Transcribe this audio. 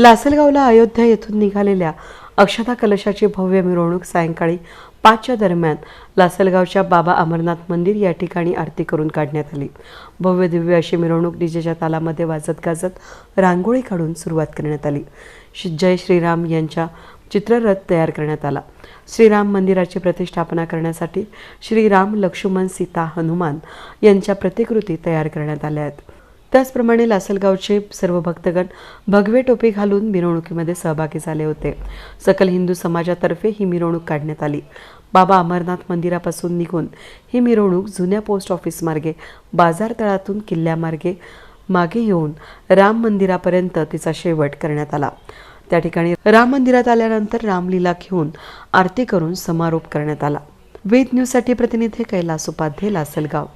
लासलगावला अयोध्या येथून निघालेल्या अक्षता कलशाची भव्य मिरवणूक सायंकाळी पाचच्या दरम्यान लासलगावच्या बाबा अमरनाथ मंदिर या ठिकाणी आरती करून काढण्यात आली. भव्य दिव्य अशी मिरवणूक डीजेच्या तालामध्ये वाजत गाजत रांगोळी काढून सुरुवात करण्यात आली. जय श्रीराम यांच्या चित्ररथ तयार करण्यात आला. श्रीराम मंदिराची प्रतिष्ठापना करण्यासाठी श्रीराम लक्ष्मण सीता हनुमान यांच्या प्रतिकृती तयार करण्यात आल्या आहेत. त्याचप्रमाणे लासलगावचे सर्व भक्तगण भगवे टोपी घालून मिरवणुकीमध्ये सहभागी झाले होते. सकल हिंदू समाजातर्फे ही मिरवणूक काढण्यात आली. बाबा अमरनाथ मंदिरापासून निघून ही मिरवणूक जुन्या पोस्ट ऑफिस मार्गे बाजार तळातून किल्ल्यामार्गे मागे येऊन राम मंदिरापर्यंत तिचा शेवट करण्यात आला. त्या ठिकाणी राम मंदिरात आल्यानंतर रामलीला घेऊन आरती करून समारोप करण्यात आला. वेद न्यूजसाठी प्रतिनिधी कैलास उपाध्ये लासलगाव.